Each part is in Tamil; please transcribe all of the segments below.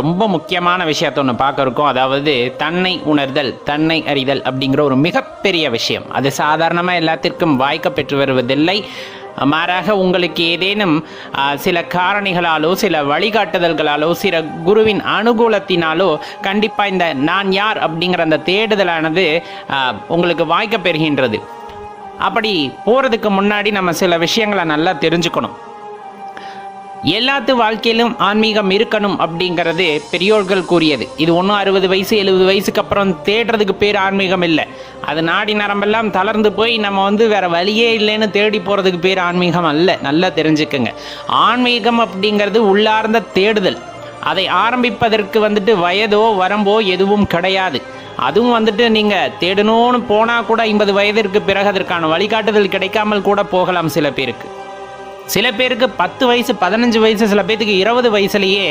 ரொம்ப முக்கியமான விஷயத்த ஒன்று பார்க்க இருக்கோம். அதாவது தன்னை உணர்தல் தன்னை அறிதல் அப்படிங்கிற ஒரு மிகப்பெரிய விஷயம். அது சாதாரணமாக எல்லாத்திற்கும் வாய்க்க பெற்று வருவதில்லை. மாறாக உங்களுக்கு ஏதேனும் சில காரணிகளாலோ சில வழிகாட்டுதல்களாலோ சில குருவின் அனுகூலத்தினாலோ கண்டிப்பாக இந்த நான் யார் அப்படிங்கிற அந்த தேடுதலானது உங்களுக்கு வாய்க்க பெறுகின்றது. அப்படி போகிறதுக்கு முன்னாடி நம்ம சில விஷயங்களை நல்லா தெரிஞ்சுக்கணும். எல்லாத்து வாழ்க்கையிலும் ஆன்மீகம் இருக்கணும் அப்படிங்கிறது பெரியோர்கள் கூறியது. இது ஒன்றும் அறுபது வயசு எழுபது வயசுக்கு அப்புறம் தேடுறதுக்கு பேர் ஆன்மீகம் இல்லை. அது நாடி நரம்பெல்லாம் தளர்ந்து போய் நம்ம வந்து வேற வழியே இல்லைன்னு தேடி போகிறதுக்கு பேர் ஆன்மீகம் அல்ல. நல்லா தெரிஞ்சுக்குங்க. ஆன்மீகம் அப்படிங்கிறது உள்ளார்ந்த தேடுதல். அதை ஆரம்பிப்பதற்கு வந்துட்டு வயதோ வரம்போ எதுவும் கிடையாது. அதுவும் வந்துட்டு நீங்கள் தேடணும்னு போனால் கூட ஐம்பது வயதிற்கு பிறகு அதற்கான வழிகாட்டுதல் கிடைக்காமல் கூட போகலாம் சில பேருக்கு. சில பேருக்கு பத்து வயசு பதினஞ்சு வயசு சில பேருக்கு இருபது வயசுலேயே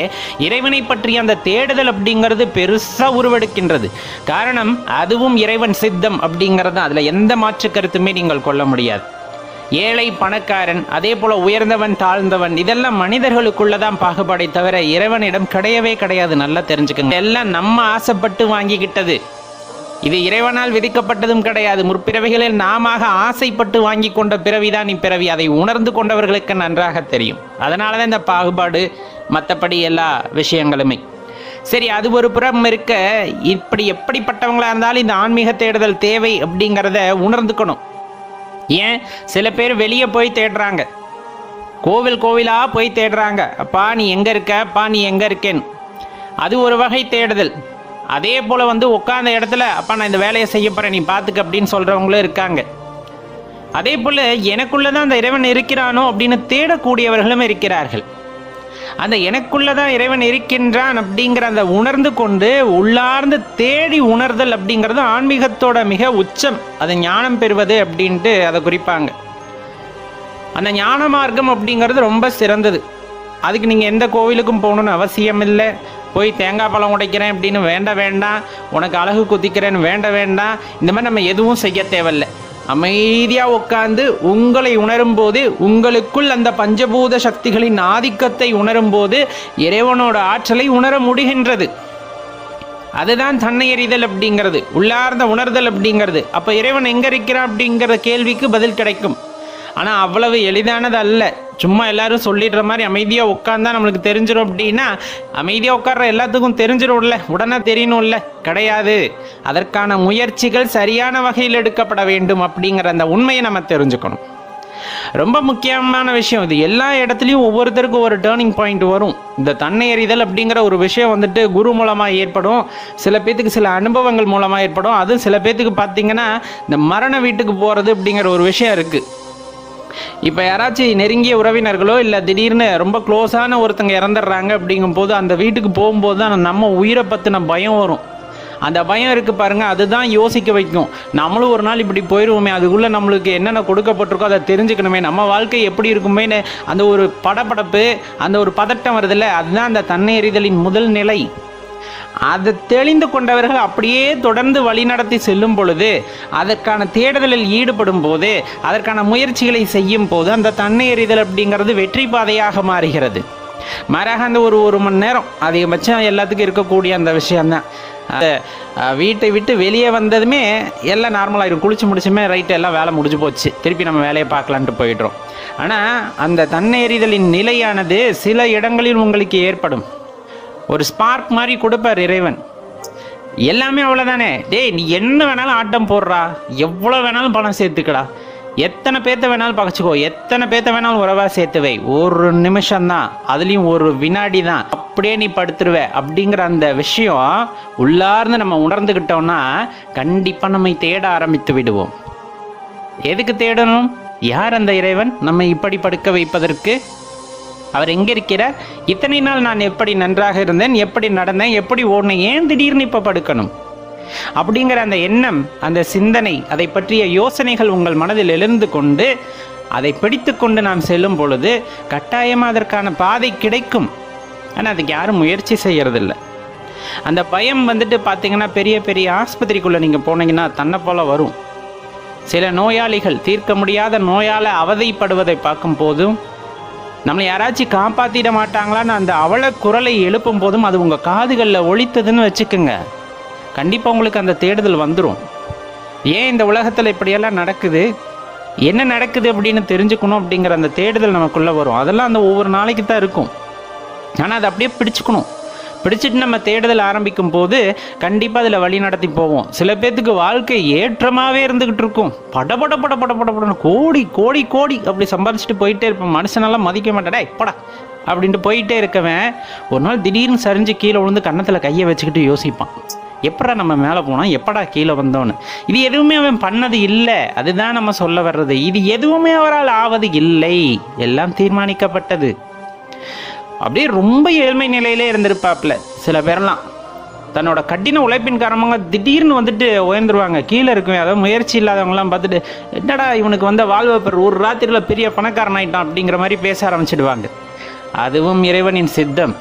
இறைவனை பற்றிய அந்த தேடுதல் அப்படிங்கிறது பெருசாக உருவெடுக்கின்றது. காரணம் அதுவும் இறைவன் சித்தம் அப்படிங்கிறது அதில் எந்த மாற்று கருத்துமே நீங்கள் கொள்ள முடியாது. ஏழை பணக்காரன் அதே போல உயர்ந்தவன் தாழ்ந்தவன் இதெல்லாம் மனிதர்களுக்குள்ளதான் பாகுபாடை தவிர இறைவனிடம் கிடையவே கிடையாது. நல்லா தெரிஞ்சுக்கங்க. எல்லாம் நம்ம ஆசைப்பட்டு வாங்கிக்கிட்டது. இது இறைவனால் விதிக்கப்பட்டதும் கிடையாது. முற்பிறவிகளில் நாம ஆசைப்பட்டு வாங்கி கொண்ட பிறவிதான் இப்பிறவி. அதை உணர்ந்து கொண்டவர்களுக்கு நன்றாக தெரியும். அதனால தான் இந்த பாகுபாடு மற்றபடி எல்லா விஷயங்களுமே. சரி அது ஒரு புறம் இருக்க இப்படி எப்படிப்பட்டவங்களா இருந்தாலும் இந்த ஆன்மீக தேடுதல் தேவை அப்படிங்கிறத உணர்ந்துக்கணும். ஏன்? சில பேர் வெளியே போய் தேடுறாங்க. கோவில் கோவிலாக போய் தேடுறாங்க. அப்பா நீ எங்கே இருக்க? அப்பா நீ எங்கே இருக்கேன்னு அது ஒரு வகை தேடுதல். அதே போல் வந்து உட்காந்த இடத்துல அப்பா நான் இந்த வேலையை செய்ய போகிறேன் நீ பார்த்துக்க அப்படின்னு சொல்கிறவங்களும் இருக்காங்க. அதே போல் எனக்குள்ளே தான் அந்த இறைவன் இருக்கிறானோ அப்படின்னு தேடக்கூடியவர்களும் இருக்கிறார்கள். அந்த எனக்குள்ள தான் இறைவன் இருக்கின்றான் அப்படிங்கிற அந்த உணர்ந்து கொண்டு உள்ளார்ந்து தேடி உணர்தல் அப்படிங்கிறது ஆன்மீகத்தோட மிக உச்சம். அது ஞானம் பெறுவது அப்படின்ட்டு அதை குறிப்பாங்க. அந்த ஞான மார்க்கம் அப்படிங்கிறது ரொம்ப சிறந்தது. அதுக்கு நீங்கள் எந்த கோவிலுக்கும் போகணுன்னு அவசியம் இல்லை போய் தேங்காய் பழம் உடைக்கிறேன் அப்படின்னு வேண்ட வேண்டாம். உனக்கு அழகு குதிக்கிறேன்னு வேண்ட வேண்டாம். இந்த மாதிரி நம்ம எதுவும் செய்ய தேவையில்லை. அமைதியாக உட்காந்து உங்களை உணரும்போது உங்களுக்குள் அந்த பஞ்சபூத சக்திகளின் ஆதிக்கத்தை உணரும்போது இறைவனோட ஆற்றலை உணர முடிகின்றது. அதுதான் தன்னை எறிதல் அப்படிங்கிறது. உள்ளார்ந்த உணர்தல் அப்படிங்கிறது. அப்போ இறைவன் எங்கே இருக்கிறான் அப்படிங்கிற கேள்விக்கு பதில் கிடைக்கும். ஆனால் அவ்வளவு எளிதானது அல்ல சும்மா எல்லாரும் சொல்லிடுற மாதிரி அமைதியாக உட்காந்தா நம்மளுக்கு தெரிஞ்சிடும் அப்படின்னா அமைதியாக உட்கார்ற எல்லாத்துக்கும் தெரிஞ்சிடும்ல உடனே தெரியணும்ல. கிடையாது. அதற்கான முயற்சிகள் சரியான வகையில் எடுக்கப்பட வேண்டும் அப்படிங்கிற அந்த உண்மையை நம்ம தெரிஞ்சுக்கணும். ரொம்ப முக்கியமான விஷயம் இது. எல்லா இடத்துலையும் ஒவ்வொருத்தருக்கும் ஒரு டேர்னிங் பாயிண்ட் வரும். இந்த தன்னை எறிதல் அப்படிங்கிற ஒரு விஷயம் வந்துட்டு குரு மூலமாக ஏற்படும். சில பேத்துக்கு சில அனுபவங்கள் மூலமாக ஏற்படும். அதுவும் சில பேத்துக்கு பார்த்தீங்கன்னா இந்த மரண வீட்டுக்கு போகிறது அப்படிங்கிற ஒரு விஷயம் இருக்குது இப்போ யாராச்சும் நெருங்கிய உறவினர்களோ இல்லை திடீர்னு ரொம்ப க்ளோஸான ஒருத்தங்க இறந்துடுறாங்க அப்படிங்கும்போது அந்த வீட்டுக்கு போகும்போது தான் நம்ம உயிரை பற்றின பயம் வரும். அந்த பயம் இருக்கு பாருங்க அதுதான் யோசிக்க வைக்கும். நம்மளும் ஒரு நாள் இப்படி போயிடுவோமே அதுக்குள்ளே நம்மளுக்கு என்னென்ன கொடுக்கப்பட்டிருக்கோ அதை தெரிஞ்சுக்கணுமே. நம்ம வாழ்க்கை எப்படி இருக்குமேன்னு அந்த ஒரு படப்படப்பு அந்த ஒரு பதட்டம் வருதுல்ல அதுதான் அந்த தன்னெறிதலின் முதல் நிலை. அதை தெளிந்து கொண்டவர்கள் அப்படியே தொடர்ந்து வழிநடத்தி செல்லும் பொழுது அதற்கான தேடுதலில் ஈடுபடும் போது அதற்கான முயற்சிகளை செய்யும் போது அந்த தன்னை எறிதல் அப்படிங்கிறது வெற்றி பாதையாக மாறுகிறது. மாறாக அந்த ஒரு ஒரு மணி நேரம் அதிகபட்சம் எல்லாத்துக்கும் இருக்கக்கூடிய அந்த விஷயம்தான். வீட்டை விட்டு வெளியே வந்ததுமே எல்லாம் நார்மலாகிடும் குளிச்சு முடிச்சுமே ரைட்டு எல்லாம் வேலை முடிஞ்சு போச்சு. திருப்பி நம்ம வேலையை பார்க்கலான்ட்டு போயிடுறோம். ஆனால் அந்த தன்னை எறிதலின் நிலையானது சில இடங்களில் உங்களுக்கு ஏற்படும். ஒரு ஸ்பார்க் மாதிரி கொடுப்பார் இறைவன். எல்லாமே அவ்வளோதானே டேய் நீ என்ன வேணாலும் ஆட்டம் போடுறா. எவ்வளோ வேணாலும் பணம் சேர்த்துக்கடா. எத்தனை பேர்த்த வேணாலும் பகச்சிக்கோ. எத்தனை பேர்த்த வேணாலும் உறவாக சேர்த்து வை ஒரு நிமிஷம்தான். அதுலேயும் ஒரு வினாடி தான் அப்படியே நீ படுத்துருவ. அப்படிங்கிற அந்த விஷயம் உள்ளார்ந்து நம்ம உணர்ந்துக்கிட்டோம்னா கண்டிப்பாக நம்மை தேட ஆரம்பித்து விடுவோம். எதுக்கு தேடணும்? யார் அந்த இறைவன்? நம்மை இப்படி படுக்க வைப்பதற்கு? அவர் எங்கே இருக்கிறார்? இத்தனை நாள் நான் எப்படி நன்றாக இருந்தேன் எப்படி நடந்தேன் எப்படி ஓடினேன் ஏன் திடீர்னு இப்போ படுக்கணும்? அப்படிங்கிற அந்த எண்ணம் அந்த சிந்தனை அதை பற்றிய யோசனைகள் உங்கள் மனதில் எழுந்து கொண்டு அதை பிடித்து கொண்டு நாம் செல்லும் பொழுது கட்டாயமாக அதற்கான பாதை கிடைக்கும். ஆனால் அதுக்கு யாரும் முயற்சி செய்கிறதில்ல அந்த பயம் வந்துட்டு பார்த்தீங்கன்னா பெரிய பெரிய ஆஸ்பத்திரிக்குள்ளே நீங்கள் போனீங்கன்னா தன்னை போல வரும். சில நோயாளிகள் தீர்க்க முடியாத நோயால் அவதைப்படுவதை பார்க்கும் போதும் நம்மளை யாராச்சும் காப்பாற்றிட மாட்டாங்களான்னு அந்த அவல குரலை எழுப்பும் போதும் அது உங்கள் காதுகளில் ஒழித்ததுன்னு வச்சுக்கோங்க. கண்டிப்பாக உங்களுக்கு அந்த தேடுதல் வந்துடும் ஏன் இந்த உலகத்தில் இப்படியெல்லாம் நடக்குது? என்ன நடக்குது அப்படின்னு தெரிஞ்சுக்கணும் அப்படிங்கிற அந்த தேடுதல் நமக்குள்ளே வரும். அதெல்லாம் அந்த ஒவ்வொரு நாளைக்கு தான் இருக்கும். ஆனால் அதை அப்படியே பிடிச்சுக்கணும். பிடிச்சிட்டு நம்ம தேடுதல் ஆரம்பிக்கும் போது கண்டிப்பாக அதில் வழி நடத்தி போவோம். சில பேர்த்துக்கு வாழ்க்கை ஏற்றமாகவே இருந்துக்கிட்டு இருக்கும். பட பட பட பட பட படன்னு கோடி கோடி கோடி அப்படி சம்பாதிச்சுட்டு போயிட்டே இருப்போம். மனுஷனெல்லாம் மதிக்க மாட்டேடா இப்படா அப்படின்ட்டு போயிட்டே இருக்கவன் ஒரு நாள் திடீர்னு சரிஞ்சு கீழே விழுந்து கன்னத்தில் கையை வச்சுக்கிட்டு யோசிப்பான். எப்படா நம்ம மேலே போனோம் எப்படா கீழே வந்தோன்னு? இது எதுவுமே அவன் பண்ணது இல்லை. அதுதான் நம்ம சொல்ல வர்றது. இது எதுவுமே அவரால் ஆவது இல்லை. எல்லாம் தீர்மானிக்கப்பட்டது. அப்படியே ரொம்ப ஏழ்மை நிலையிலே இருந்திருப்பாப்ல சில பேரெல்லாம் தன்னோட கடின உழைப்பின் காரணமாக திடீர்னு வந்துட்டு உயர்ந்துருவாங்க. கீழே இருக்கும் அதாவது முயற்சி இல்லாதவங்களாம் பார்த்துட்டு என்னடா இவனுக்கு வந்த வாழ்வப்பர் ஒரு ராத்திரியில் பெரிய பணக்காரன் ஆயிட்டான் அப்படிங்கிற மாதிரி பேச ஆரம்பிச்சிடுவாங்க. அதுவும் இறைவனின் சித்தம்.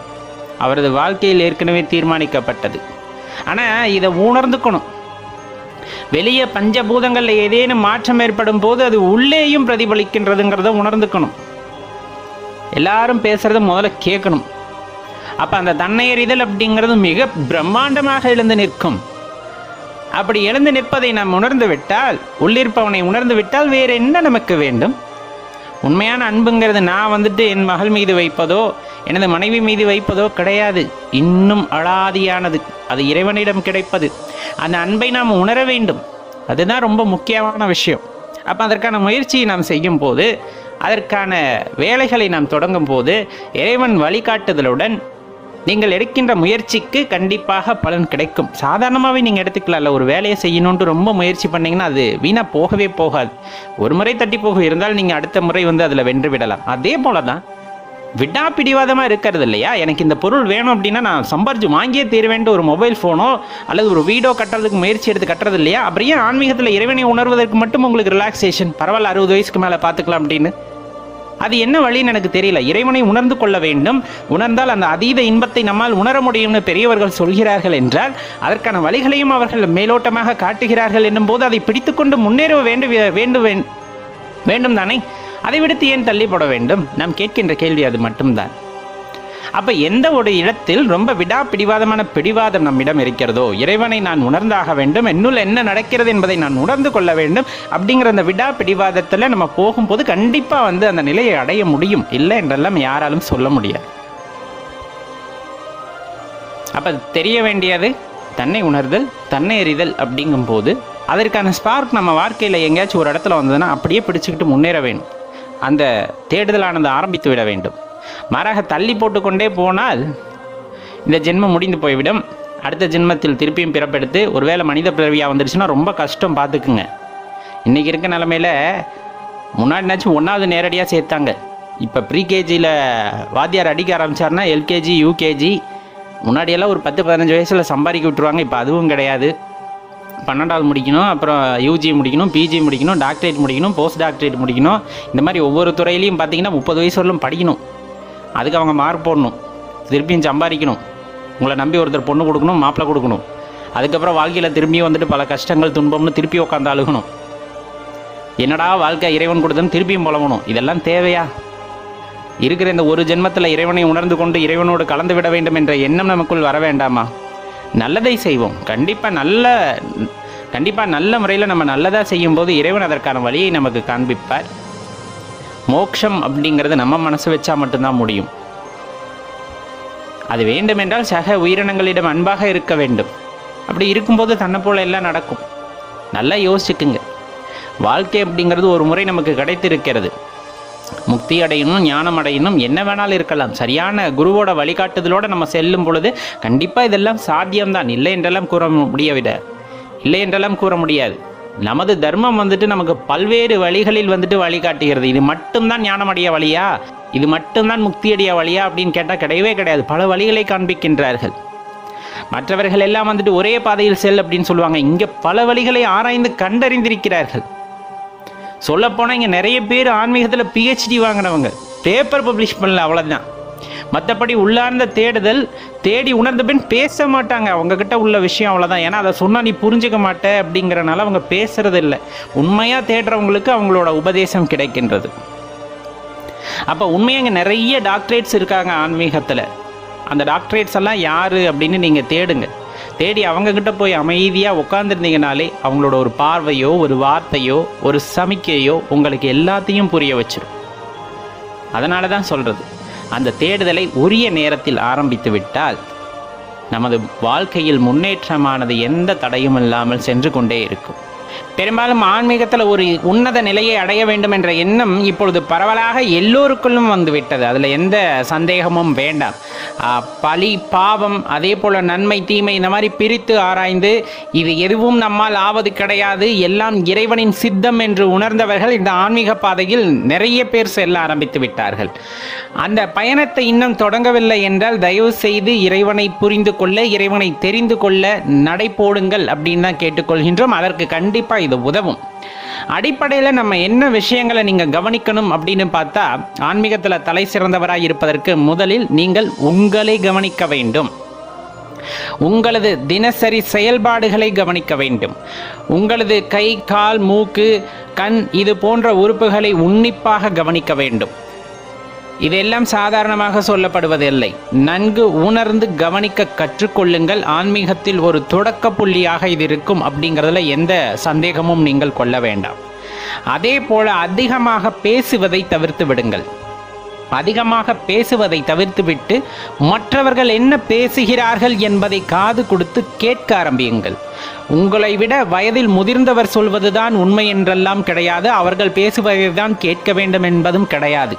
அவரது வாழ்க்கையில் ஏற்கனவே தீர்மானிக்கப்பட்டது. ஆனால் இதை உணர்ந்துக்கணும். வெளியே பஞ்சபூதங்களில் ஏதேனும் மாற்றம் ஏற்படும் போது அது உள்ளேயும் பிரதிபலிக்கின்றதுங்கிறத உணர்ந்துக்கணும். எல்லாரும் பேசுறத முதல்ல கேட்கணும். அப்ப அந்த தன்னையறிதல் அப்படிங்கிறது மிக பிரம்மாண்டமாக எழுந்து நிற்கும். அப்படி எழுந்து நிற்பதை நாம் உணர்ந்து விட்டால் உள்ளிருப்பவனை உணர்ந்து விட்டால் வேற என்ன நமக்கு வேண்டும்? உண்மையான அன்புங்கிறது நான் வந்துட்டு என் மகள் மீது வைப்பதோ எனது மனைவி மீது வைப்பதோ கிடையாது. இன்னும் அலாதியானது. அது இறைவனிடம் கிடைப்பது. அந்த அன்பை நாம் உணர வேண்டும். அதுதான் ரொம்ப முக்கியமான விஷயம். அப்போ அதற்கான முயற்சியை நாம் செய்யும் போது அதற்கான வேலைகளை நாம் தொடங்கும் போது இறைவன் வழிகாட்டுதலுடன் நீங்கள் எடுக்கின்ற முயற்சிக்கு கண்டிப்பாக பலன் கிடைக்கும். சாதாரணமாகவே நீங்கள் எடுத்துக்கலாம்ல ஒரு வேலையை செய்யணுன்ட்டு ரொம்ப முயற்சி பண்ணிங்கன்னா அது வீணாக போகவே போகாது. ஒரு முறை தட்டி போக இருந்தால் நீங்கள் அடுத்த முறை வந்து அதில் வென்று விடலாம். அதே போல தான் விடா பிடிவாதமாக இருக்கிறது இல்லையா எனக்கு இந்த பொருள் வேணும் அப்படின்னா நான் சம்பாரிச்சு வாங்கியே தீருவேன்ட்டு ஒரு மொபைல் ஃபோனோ அல்லது ஒரு வீடோ கட்டுறதுக்கு முயற்சி எடுத்து கட்டுறது இல்லையா அப்புறம் ஏன் ஆன்மீகத்தில் இறைவனை உணர்வதற்கு மட்டும் உங்களுக்கு ரிலாக்ஸேஷன் பரவாயில்ல அறுபது வயசுக்கு மேலே பார்த்துக்கலாம் அப்படின்னு. அது என்ன வழின்னு எனக்கு தெரியல. இறைவனை உணர்ந்து கொள்ள வேண்டும். உணர்ந்தால் அந்த அதீத இன்பத்தை நம்மால் உணர முடியும்னு பெரியவர்கள் சொல்கிறார்கள் என்றால் அதற்கான வழிகளையும் அவர்கள் மேலோட்டமாக காட்டுகிறார்கள் என்னும் போது அதை பிடித்துக்கொண்டு முன்னேற வேண்டும் வேண்டும் வேண்டும் தானே அதை விடுத்து ஏன் தள்ளிப்பட வேண்டும்? நாம் கேட்கின்ற கேள்வி அது மட்டும்தான். அப்ப எந்த ஒரு இடத்தில் ரொம்ப விடா பிடிவாதமான பிடிவாதம் நம்மிடம் இருக்கிறதோ இறைவனை நான் உணர்ந்தாக வேண்டும் என்னுள் என்ன நடக்கிறது என்பதை நான் உணர்ந்து கொள்ள வேண்டும் அப்படிங்கிற அந்த விடா பிடிவாதத்தில் நம்ம போகும்போது கண்டிப்பா வந்து அந்த நிலையை அடைய முடியும். இல்லை என்றெல்லாம் யாராலும் சொல்ல முடியாது. அப்ப தெரிய வேண்டியது தன்னை உணர்தல் தன்னை எறிதல் அப்படிங்கும்போது அதற்கான ஸ்பார்க் நம்ம வாழ்க்கையில் எங்கேயாச்சும் ஒரு இடத்துல வந்ததுன்னா அப்படியே பிடிச்சுக்கிட்டு முன்னேற வேணும். அந்த தேடுதலானது ஆரம்பித்து விட வேண்டும். மாறாக தள்ளி போட்டுக்கொண்டே போனால் இந்த ஜென்மம் முடிந்து போய்விடும். அடுத்த ஜென்மத்தில் திருப்பியும் பிறப்பெடுத்து ஒருவேளை மனித பிறவியாக வந்துடுச்சுன்னா ரொம்ப கஷ்டம் பார்த்துக்குங்க. இன்றைக்கி இருக்க நிலமையில முன்னாடினாச்சும் ஒன்றாவது நேரடியாக சேர்த்தாங்க. இப்போ ப்ரீகேஜியில் வாத்தியார் அடிக்க ஆரம்பிச்சாருன்னா எல்கேஜி யூகேஜி முன்னாடியெல்லாம் ஒரு பத்து பதினஞ்சு வயசில் சம்பாதிக்க விட்டுருவாங்க இப்போ அதுவும் கிடையாது. பன்னெண்டாவது முடிக்கணும் அப்புறம் யூஜி முடிக்கணும் பிஜி முடிக்கணும் டாக்டரேட் முடிக்கணும் போஸ்ட் டாக்டரேட் முடிக்கணும். இந்த மாதிரி ஒவ்வொரு துறையிலையும் பார்த்தீங்கன்னா முப்பது வயசு வரலும் படிக்கணும். அதுக்கு அவங்க மார்க் போடணும். திருப்பியும் சம்பாதிக்கணும். உங்களை நம்பி ஒருத்தர் பொண்ணு கொடுக்கணும் மாப்பிள்ளை கொடுக்கணும். அதுக்கப்புறம் வாழ்க்கையில் திரும்பியும் வந்துட்டு பல கஷ்டங்கள் துன்பம்னு திருப்பி உட்காந்து அழுகணும். என்னடா வாழ்க்கை இறைவன் கொடுத்தன்னு திருப்பியும் புலவணும் இதெல்லாம் தேவையா? இருக்கிற இந்த ஒரு ஜென்மத்தில் இறைவனை உணர்ந்து கொண்டு இறைவனோடு கலந்து விட வேண்டும் என்ற எண்ணம் நமக்குள் வர வேண்டாமா? நல்லதை செய்வோம். கண்டிப்பாக நல்ல கண்டிப்பாக நல்ல முறையில் நம்ம நல்லதாக செய்யும்போது இறைவன் அதற்கான வழியை நமக்கு காண்பிப்பார். மோக்ஷம் அப்படிங்கிறது நம்ம மனசு வச்சா மட்டும்தான் முடியும். அது வேண்டுமென்றால் சக உயிரினங்களிடம் அன்பாக இருக்க வேண்டும். அப்படி இருக்கும்போது தன்னை போல எல்லாம் நடக்கும். நல்லா யோசிச்சுக்குங்க. வாழ்க்கை அப்படிங்கிறது ஒரு முறை நமக்கு கிடைத்திருக்கிறது. முக்தி அடையணும் ஞானம் அடையணும் என்ன வேணாலும் இருக்கலாம். சரியான குருவோட வழிகாட்டுதலோடு நம்ம செல்லும் பொழுது கண்டிப்பாக இதெல்லாம் சாத்தியம்தான். இல்லை என்றெல்லாம் கூற முடியவிட இல்லை என்றெல்லாம் கூற முடியாது. நமது தர்மம் வந்துட்டு நமக்கு பல்வேறு வழிகளில் வந்துட்டு வழிகாட்டுகிறது. இது மட்டும்தான் ஞானம் வழியா? இது மட்டும்தான் முக்தியடைய வழியா அப்படின்னு கேட்டால் கிடையவே கிடையாது. பல வழிகளை காண்பிக்கின்றார்கள். மற்றவர்கள் எல்லாம் வந்துட்டு ஒரே பாதையில் செல் அப்படின்னு சொல்லுவாங்க. இங்கே பல வழிகளை ஆராய்ந்து கண்டறிந்திருக்கிறார்கள். சொல்லப்போனால் இங்கே நிறைய பேர் ஆன்மீகத்தில் பிஹெச்டி வாங்கினவங்க. பேப்பர் பப்ளிஷ் பண்ணல அவ்வளோதான் மற்றபடி உள்ளார்ந்த தேடுதல் தேடி உணர்ந்த பின் பேச மாட்டாங்க. அவங்கக்கிட்ட உள்ள விஷயம் அவ்வளோதான் ஏன்னா அதை சொன்னால் நீ புரிஞ்சுக்க மாட்டே அப்படிங்கிறனால அவங்க பேசுறது இல்லை உண்மையாக தேடுறவங்களுக்கு அவங்களோட உபதேசம் கிடைக்கின்றது. அப்போ உண்மையாக நிறைய டாக்டரேட்ஸ் இருக்காங்க ஆன்மீகத்தில். அந்த டாக்டரேட்ஸ் எல்லாம் யார் அப்படின்னு நீங்கள் தேடுங்க. தேடி அவங்கக்கிட்ட போய் அமைதியாக உட்காந்துருந்தீங்கனாலே அவங்களோட ஒரு பார்வையோ ஒரு வார்த்தையோ ஒரு சமிக்கையோ உங்களுக்கு எல்லாத்தையும் புரிய வச்சிடும் அதனால தான் சொல்கிறது அந்த தேடுதலை உரிய நேரத்தில் ஆரம்பித்து விட்டால் நமது வாழ்க்கையில் முன்னேற்றமானது எந்த தடையும் இல்லாமல் சென்று கொண்டே இருக்கும். பெரும்பாலும் ஆன்மீகத்தில் ஒரு உன்னத நிலையை அடைய வேண்டும் என்ற எண்ணம் இப்பொழுது பரவலாக எல்லோருக்குள்ளும் வந்துவிட்டது. அதில் எந்த சந்தேகமும் வேண்டாம். பழி பாவம் அதே போல் நன்மை தீமை இந்த மாதிரி பிரித்து ஆராய்ந்து இது எதுவும் நம்மால் ஆவது கிடையாது. எல்லாம் இறைவனின் சித்தம் என்று உணர்ந்தவர்கள் இந்த ஆன்மீக பாதையில் நிறைய பேர் செல்ல ஆரம்பித்து விட்டார்கள். அந்த பயணத்தை இன்னும் தொடங்கவில்லை என்றால் தயவு செய்து இறைவனை புரிந்து கொள்ள இறைவனை தெரிந்து கொள்ள நடை போடுங்கள் அப்படின்னு தான் கேட்டுக்கொள்கின்றோம். அதற்கு கண்டிப்பாக இது உதவும். அடிப்படையில் நம்ம என்ன விஷயங்களை நீங்கள் கவனிக்கணும் அப்படின்னு பார்த்தா ஆன்மீகத்தில் தலை சிறந்தவராய் இருப்பதற்கு முதலில் நீங்கள் உங்களை கவனிக்க வேண்டும். உங்களது தினசரி செயல்பாடுகளை கவனிக்க வேண்டும். உங்களது கை கால் மூக்கு கண் இது போன்ற உறுப்புகளை உன்னிப்பாக கவனிக்க வேண்டும். இதெல்லாம் சாதாரணமாக சொல்லப்படுவதில்லை. நன்கு உணர்ந்து கவனிக்க கற்றுக்கொள்ளுங்கள். ஆன்மீகத்தில் ஒரு தொடக்க புள்ளியாக இது இருக்கும் அப்படிங்கிறதுல எந்த சந்தேகமும் நீங்கள் கொள்ள வேண்டாம். அதே போல அதிகமாக பேசுவதை தவிர்த்து விடுங்கள். அதிகமாக பேசுவதை தவிர்த்துவிட்டு மற்றவர்கள் என்ன பேசுகிறார்கள் என்பதை காது கொடுத்து கேட்க ஆரம்பியுங்கள். உங்களை விட வயதில் முதிர்ந்தவர் சொல்வதுதான் உண்மை என்றெல்லாம் கிடையாது. அவர்கள் பேசுவதை தான் கேட்க வேண்டும் என்பதும் கிடையாது.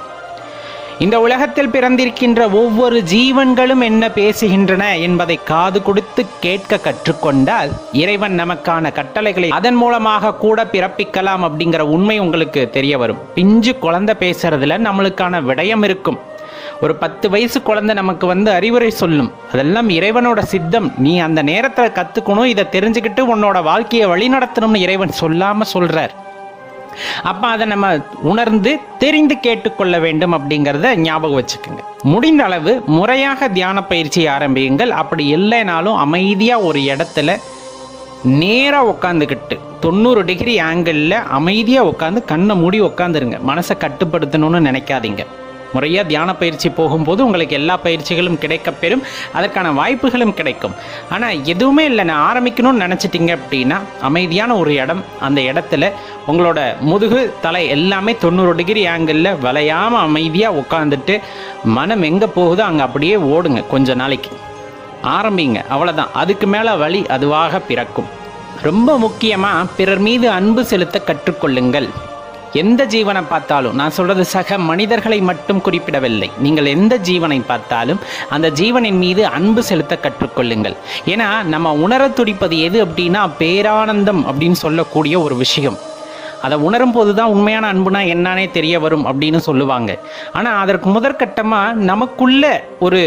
இந்த உலகத்தில் பிறந்திருக்கின்ற ஒவ்வொரு ஜீவன்களும் என்ன பேசுகின்றன என்பதை காது கொடுத்து கேட்க கற்றுக்கொண்டால் இறைவன் நமக்கான கட்டளைகளை அதன் மூலமாக கூட பிறப்பிக்கலாம் அப்படிங்கிற உண்மை உங்களுக்கு தெரிய வரும். பிஞ்சு குழந்தை பேசுறதுல நம்மளுக்கான விடயம் இருக்கும். ஒரு பத்து வயசு குழந்தை நமக்கு வந்து அறிவுரை சொல்லும். அதெல்லாம் இறைவனோட சித்தம். நீ அந்த நேரத்தில் கற்றுக்கணும் இதை தெரிஞ்சுக்கிட்டு உன்னோட வாழ்க்கையை வழி நடத்தணும்னு இறைவன் சொல்லாமல் சொல்கிறார் அப்போ அதை நம்ம உணர்ந்து தெரிந்து கேட்டுக்கொள்ள வேண்டும் அப்படிங்கிறத ஞாபகம் வச்சுக்கோங்க. முடிந்த அளவு முறையாக தியான பயிற்சி ஆரம்பியுங்கள். அப்படி இல்லைனாலும் அமைதியாக ஒரு இடத்துல நேராக உட்காந்துக்கிட்டு தொண்ணூறு டிகிரி ஆங்கிளில் அமைதியாக உட்காந்து கண்ணை மூடி உட்காந்துருங்க மனசை கட்டுப்படுத்தணும்னு நினைக்காதீங்க. முறையாக தியான பயிற்சி போகும்போது உங்களுக்கு எல்லா பயிற்சிகளும் கிடைக்கப்பெறும். அதற்கான வாய்ப்புகளும் கிடைக்கும். ஆனால் எதுவுமே இல்லை. நான் ஆரம்பிக்கணும்னு நினச்சிட்டிங்க அப்படின்னா அமைதியான ஒரு இடம் அந்த இடத்துல உங்களோட முதுகு தலை எல்லாமே தொண்ணூறு டிகிரி ஆங்கிளில் வளையாமல் அமைதியாக உட்காந்துட்டு மனம் எங்கே போகுதோ அங்கே அப்படியே ஓடுங்க கொஞ்ச நாளைக்கு. ஆரம்பிங்க. அவ்வளோதான் அதுக்கு மேலே வழி அதுவாக பிறக்கும். ரொம்ப முக்கியமாக பிறர் மீது அன்பு செலுத்த கற்றுக்கொள்ளுங்கள். எந்த ஜீவனை பார்த்தாலும் நான் சொல்றது சக மனிதர்களை மட்டும் குறிப்பிடவில்லை. நீங்கள் எந்த ஜீவனை பார்த்தாலும் அந்த ஜீவனின் மீது அன்பு செலுத்த கற்றுக்கொள்ளுங்கள். ஏன்னா நம்ம உணர துடிப்பது எது அப்படின்னா பேரானந்தம் அப்படின்னு சொல்லக்கூடிய ஒரு விஷயம். அதை உணரும் போது தான் உண்மையான அன்புனா என்னன்னே தெரிய வரும் அப்படின்னு சொல்லுவாங்க. ஆனால் அதற்கு முதற்கட்டமாக நமக்குள்ள ஒரு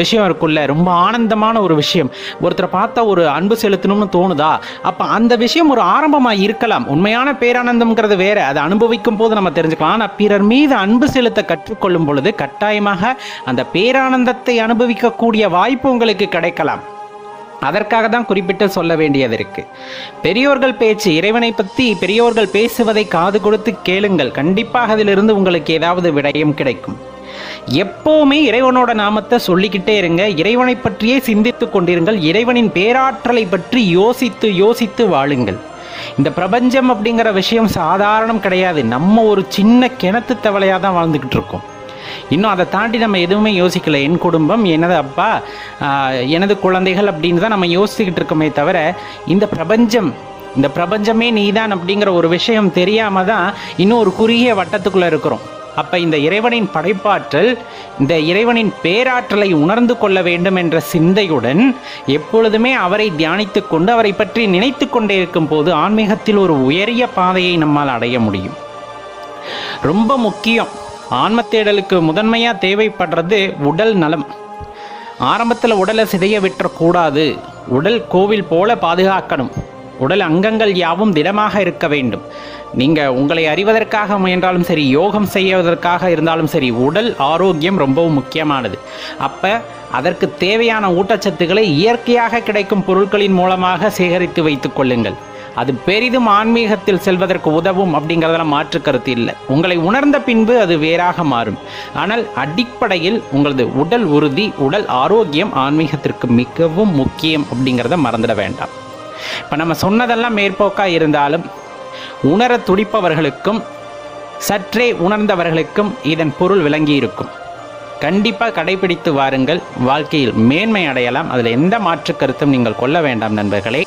விஷயம் இருக்குல்ல ரொம்ப ஆனந்தமான ஒரு விஷயம். ஒருத்தரை பார்த்தா ஒரு அன்பு செலுத்தணும்னு தோணுதா? அப்போ அந்த விஷயம் ஒரு ஆரம்பமாக இருக்கலாம். உண்மையான பேரானந்தம்ங்கிறது வேற. அதை அனுபவிக்கும் போது நம்ம தெரிஞ்சுக்கலாம். ஆனால் பிறர் மீது அன்பு செலுத்த கற்றுக்கொள்ளும் பொழுது கட்டாயமாக அந்த பேரானந்தத்தை அனுபவிக்கக்கூடிய வாய்ப்பு உங்களுக்கு கிடைக்கலாம். அதற்காக தான் குறிப்பிட்டு சொல்ல வேண்டியது இருக்கு. பெரியோர்கள் பேச்சு இறைவனை பற்றி பெரியோர்கள் பேசுவதை காது கொடுத்து கேளுங்கள். கண்டிப்பாக அதிலிருந்து உங்களுக்கு ஏதாவது விடயம் கிடைக்கும். எப்போவுமே இறைவனோட நாமத்தை சொல்லிக்கிட்டே இருங்க. இறைவனை பற்றியே சிந்தித்து கொண்டிருங்கள். இறைவனின் பேராற்றலை பற்றி யோசித்து யோசித்து வாழுங்கள். இந்த பிரபஞ்சம் அப்படிங்கிற விஷயம் சாதாரணம் கிடையாது. நம்ம ஒரு சின்ன கிணத்து தவளையாக தான் வாழ்ந்துக்கிட்டு இருக்கோம். இன்னும் அதை தாண்டி நம்ம எதுவுமே யோசிக்கல. என் குடும்பம் எனது அப்பா ஆஹ், எனது குழந்தைகள் அப்படின்னு தான் நம்ம யோசிச்சுக்கிட்டு இருக்கோமே தவிர இந்த பிரபஞ்சம் இந்த பிரபஞ்சமே நீதான் அப்படிங்கிற ஒரு விஷயம் தெரியாமல் தான் இன்னும் ஒரு குறுகிய வட்டத்துக்குள்ள இருக்கிறோம். அப்ப இந்த இறைவனின் படைப்பாற்றல் இந்த இறைவனின் பேராற்றலை உணர்ந்து கொள்ள வேண்டும் என்ற சிந்தையுடன் எப்பொழுதுமே அவரை தியானித்துக் கொண்டு அவரை பற்றி நினைத்து கொண்டே இருக்கும் போது ஆன்மீகத்தில் ஒரு உயரிய பாதையை நம்மால் அடைய முடியும். ரொம்ப முக்கியம். ஆன்ம தேடலுக்கு முதன்மையாக தேவைப்படுறது உடல் நலம். ஆரம்பத்தில் உடலை சிதைய விட்டுறக்கூடாது. உடல் கோவில் போல பாதுகாக்கணும். உடல் அங்கங்கள் யாவும் திடமாக இருக்க வேண்டும். நீங்கள் உங்களை அறிவதற்காக முயன்றாலும் சரி யோகம் செய்வதற்காக இருந்தாலும் சரி உடல் ஆரோக்கியம் ரொம்பவும் முக்கியமானது. அப்போ அதற்கு தேவையான ஊட்டச்சத்துக்களை இயற்கையாக கிடைக்கும் பொருட்களின் மூலமாக சேகரித்து வைத்துக் கொள்ளுங்கள். அது பெரிதும் ஆன்மீகத்தில் செல்வதற்கு உதவும் அப்படிங்கிறதெல்லாம் மாற்று கருத்து இல்லை. உங்களை உணர்ந்த பின்பு அது வேறாக மாறும். ஆனால் அடிப்படையில் உங்களது உடல் உறுதி உடல் ஆரோக்கியம் ஆன்மீகத்திற்கு மிகவும் முக்கியம் அப்படிங்கிறத மறந்துட வேண்டாம். இப்போ நம்ம சொன்னதெல்லாம் மேற்போக்காக இருந்தாலும் உணர துடிப்பவர்களுக்கும் சற்றே உணர்ந்தவர்களுக்கும் இதன் பொருள் விளங்கி இருக்கும். கண்டிப்பாக கடைபிடித்து வாருங்கள். வாழ்க்கையில் மேன்மை அடையலாம். அதில் எந்த மாற்று கருத்தும் நீங்கள் கொள்ள வேண்டாம் நண்பர்களே.